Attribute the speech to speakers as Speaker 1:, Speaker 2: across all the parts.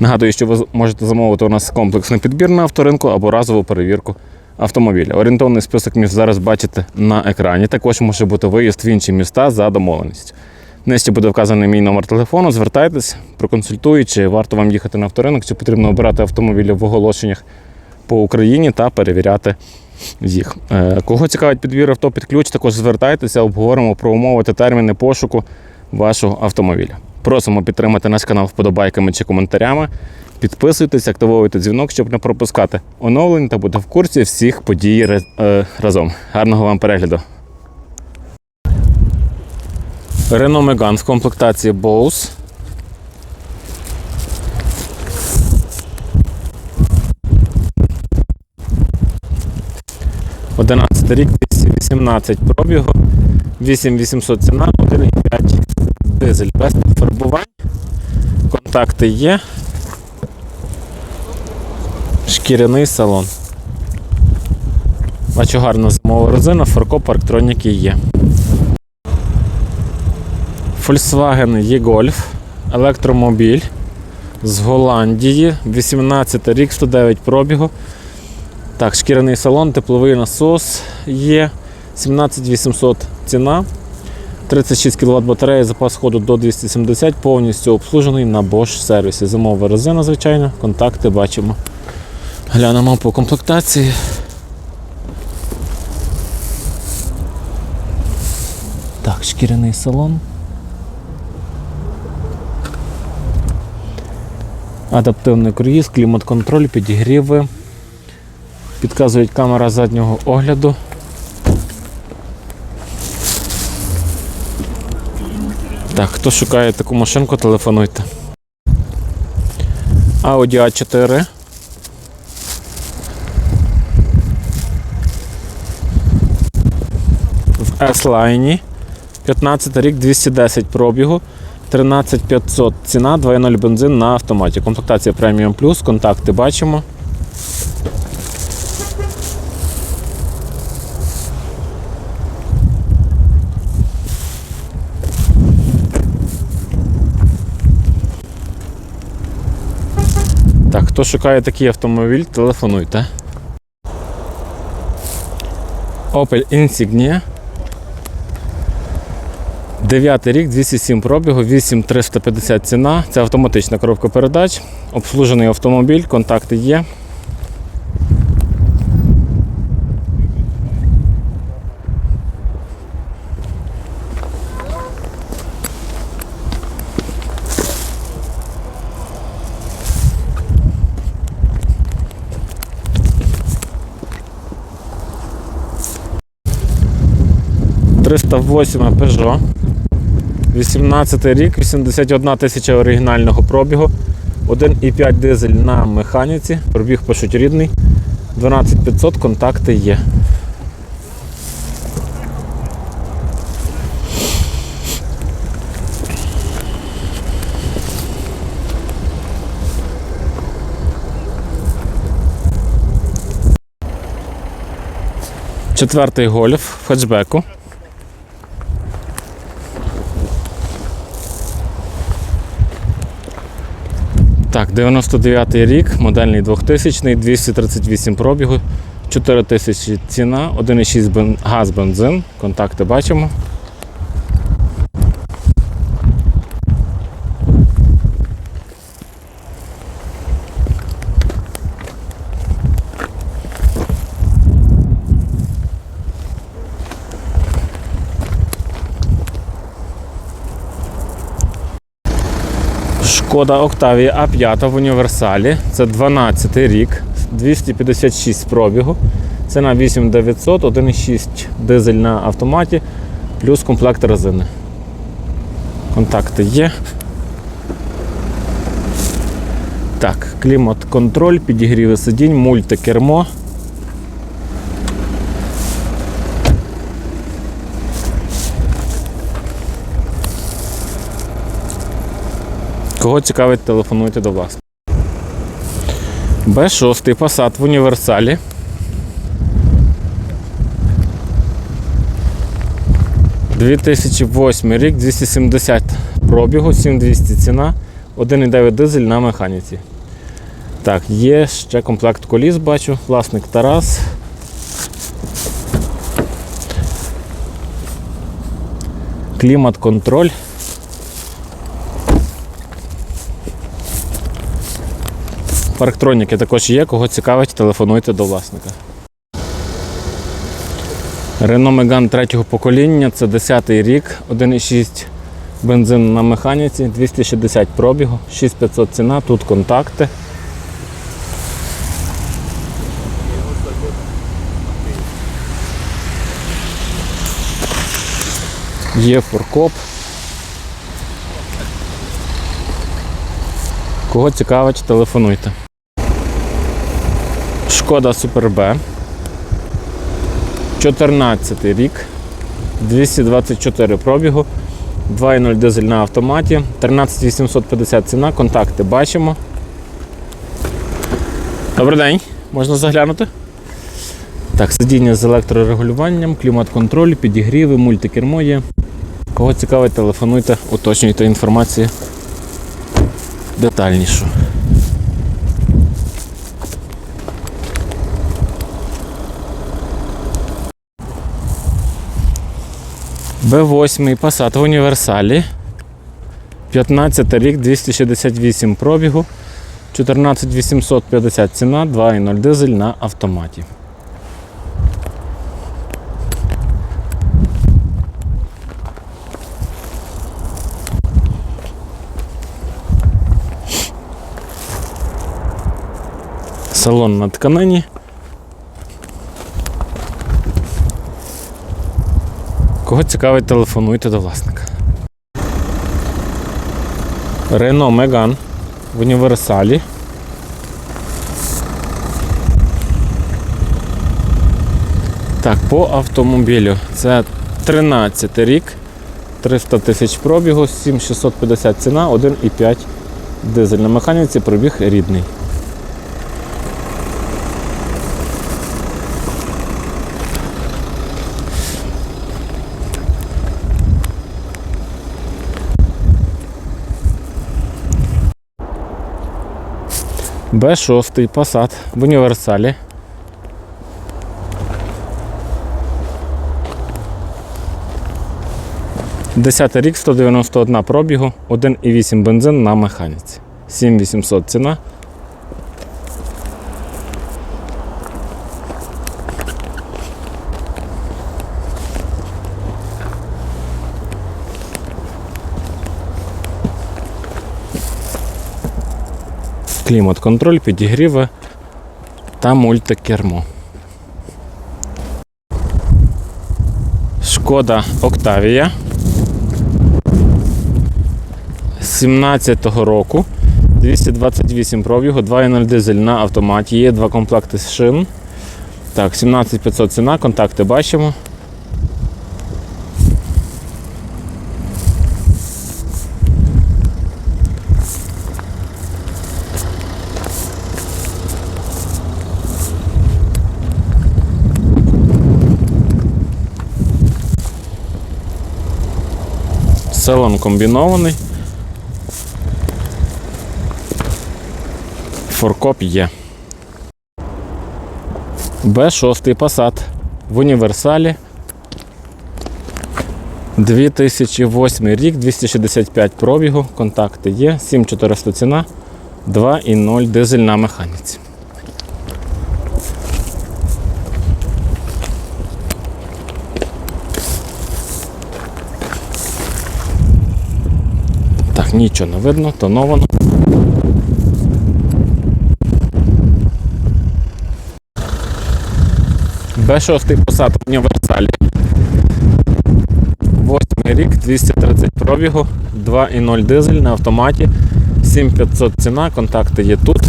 Speaker 1: Нагадую, що ви можете замовити у нас комплексний підбір на авторинку або разову перевірку автомобіля. Орієнтовний список міст зараз бачите на екрані. Також може бути виїзд в інші міста за домовленістю. Нижче буде вказаний мій номер телефону. Звертайтесь, проконсультую, чи варто вам їхати на авторинок, чи потрібно обирати автомобілі в оголошеннях по Україні та перевіряти їх. Е, Кого цікавить підбір авто під ключ, також звертайтеся, обговоримо про умови та терміни пошуку вашого автомобіля. Просимо підтримати наш канал вподобайками чи коментарями. Підписуйтесь, активуйте дзвінок, щоб не пропускати оновлень та бути в курсі всіх подій е, разом. Гарного вам перегляду. Renault Megane в комплектації Bose. Одинадцятий рік, 218 пробігу, 8800 ціна, 1,5 дизель без фарбувань. Контакти є. Шкіряний салон. Бачу гарна зимова резина, фаркоп, парктроніки є. Volkswagen e-Golf, електромобіль з Голландії, 18 рік, 109 пробігу. Так, шкіряний салон, тепловий насос є. 17800 ціна. 36 кВт батарея, запас ходу до 270, повністю обслужений на Bosch сервісі. Зимова резина, звичайно, контакти бачимо. Глянемо по комплектації. Так, шкіряний салон. Адаптивний круїз, клімат-контроль, підігріви. Підказують камера заднього огляду. Так, хто шукає таку машинку, телефонуйте. Audi A4. В S-Line. 15 рік, 210 пробігу. 13500 ціна, 2.0 бензин на автоматі. Комплектація Premium Plus, контакти бачимо. Хто шукає такий автомобіль, телефонуйте. Opel Insignia. 9 рік, 207 пробігу, 8350 ціна. Це автоматична коробка передач. Обслужений автомобіль, контакти є. «308 Peugeot. 18 рік, 81 тисяча оригінального пробігу. 1,5 дизель на механіці. Пробіг пишуть рідний. 12500 контакти є. Четвертий гольф в хетчбеку. Так, 99 рік, модельний 2000, 238 пробігу, 4000 ціна, 1,6 газ бензин, контакти бачимо. Шкода Octavia A5 в універсалі. Це 12 рік, 256 пробігу. Ціна 8900, 1,6 дизель на автоматі, плюс комплект резини. Контакти є. Так, клімат-контроль, підігріви сидінь, мультикермо. Кого цікавить, телефонуйте до вас. Б6 Passat в універсалі. – 2008 рік, 270 пробігу, 7200 ціна, 1,9 дизель на механіці. Так, є ще комплект коліс, бачу, власник Тарас. Клімат-контроль. Парктроніки також є, кого цікавить, телефонуйте до власника. Renault Megane третього покоління, це 10-й рік, 1,6 бензин на механіці, 260 пробігу, 6500 ціна, тут контакти. Є форкоп. Кого цікавить, телефонуйте. Шкода Супер Б. 14 рік. 224 пробігу. 2.0 дизель на автоматі. 13850 ціна. Контакти бачимо. Добрий день. Можна заглянути? Так, сидіння з електрорегулюванням, клімат-контроль, підігріви, мультикермо є. Кого цікавить, телефонуйте, уточнюйте інформацію детальнішу. Б8 Passat в універсалі. 15 рік, 268 пробігу, 14850 ціна, 2.0 дизель на автоматі. Салон на тканині. Кого цікавить, телефонуйте до власника. Renault Megane в універсалі. Так, по автомобілю. Це 13 рік, 300 тисяч пробігу, 7650 ціна, 1,5 дизель на механіці, пробіг рідний. Б6 Passat в універсалі. Десятий рік, 191 пробігу, 1,8 бензин на механіці. 7800 ціна. Клімат-контроль, підігріви та мультикермо. Шкода Октавія 17-го року. 228 пробігу, 2.0 дизель на автоматі. Є два комплекти шин. Так, 17500 ціна, контакти бачимо. Салон комбінований. Форкоп є. Б6 Passat в універсалі. 2008 рік, 265 пробігу, контакти є, 7400 ціна, 2,0 дизель на механіці. Нічого не видно, тоновано. Б6 Passat в універсалі. 8 рік, 230 пробігу, 2,0 дизель на автоматі, 7500 ціна, контакти є тут.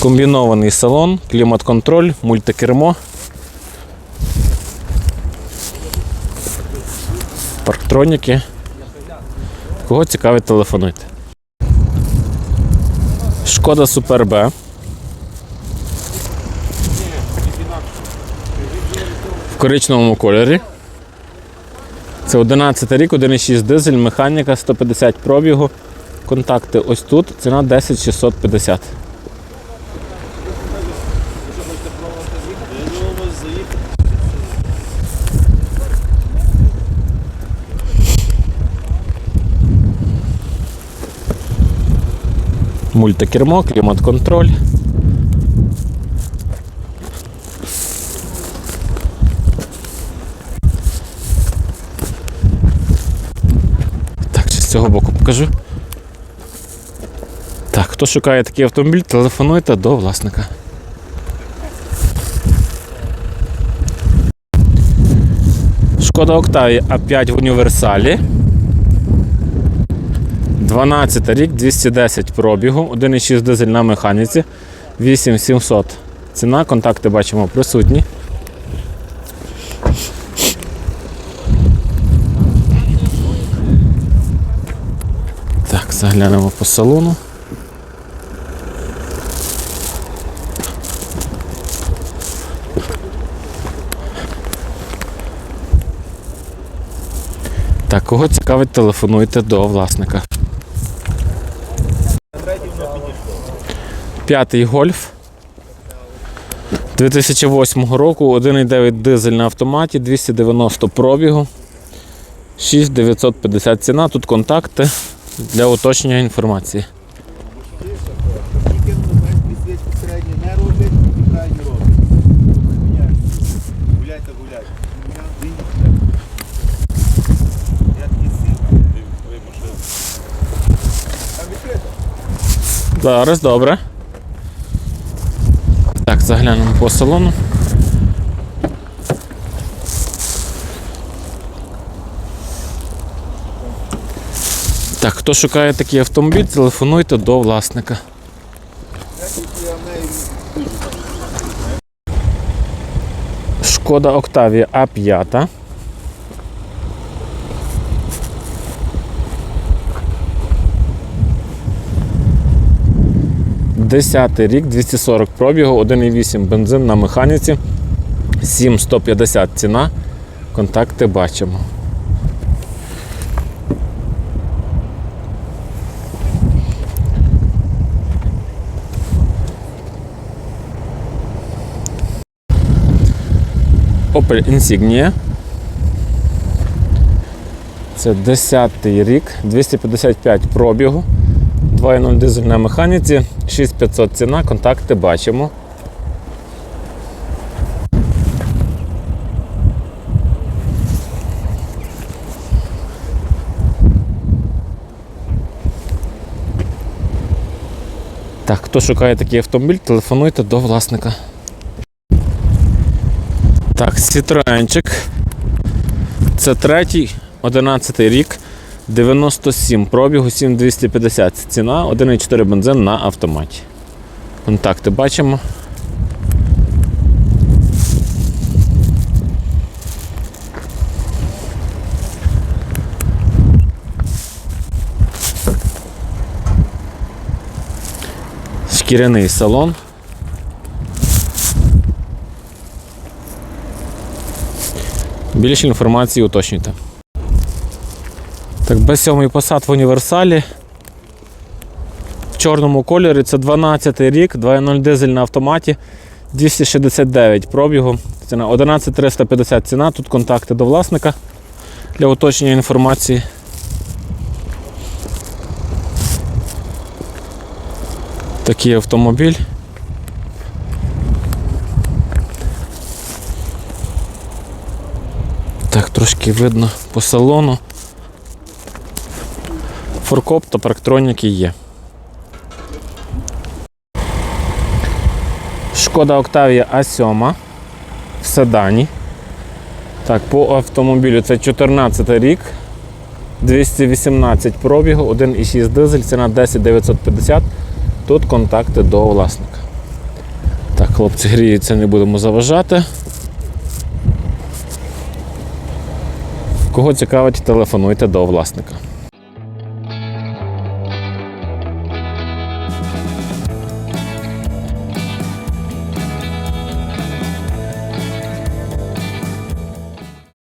Speaker 1: Комбінований салон, клімат-контроль, мультикермо. Парктроніки. Кого цікавить, телефонуйте. Шкода Супер Б. В коричневому кольорі. Це 11 рік, 1,6 дизель, механіка 150 пробігу. Контакти ось тут. Ціна 10 Мультикермо, клімат-контроль. Так, з цього боку покажу. Так, хто шукає такий автомобіль, телефонуйте до власника. Шкода Октавія А5 в універсалі. 12 рік, 210 пробігу, 1,6 дизель на механіці, 8700. Ціна, контакти бачимо присутні. Так, заглянемо по салону. Так, кого цікавить, телефонуйте до власника. П'ятий гольф 2008 року, 1,9 дизель на автоматі, 290 пробігу, 6950 ціна. Тут контакти для уточнення інформації.
Speaker 2: Тільки підсвічку
Speaker 1: Так, заглянемо по салону. Так, хто шукає такий автомобіль, телефонуйте до власника. Шкода Октавія А5. Десятий рік, 240 пробігу, 1,8 бензин на механіці, 7150 ціна. Контакти бачимо. Opel Insignia. Це 10 рік, 255 пробігу, 2.0 дизель на механіці, 6500 ціна, контакти бачимо. Так, хто шукає такий автомобіль, телефонуйте до власника. Так, Citroenчик. Це третій, 11 рік, 97 пробігу, 7250 ціна, 1,4 бензин на автоматі. Контакти бачимо. Шкіряний салон. Більше інформації уточнюйте. Так, B7 посад в універсалі. В чорному кольорі це 12 рік, 2.0 дизель на автоматі, 269 пробігу. Ціна 11350 ціна. Тут контакти до власника для уточнення інформації. Такий автомобіль. Так, трошки видно по салону. Форкоп та парктроніки є. Шкода Октавія А7 в седані. Так, по автомобілю це 14 рік. 218 пробігу, 1,6 дизель, ціна 10 950. Тут контакти до власника. Так, хлопці гріються, не будемо заважати. Кого цікавить, телефонуйте до власника.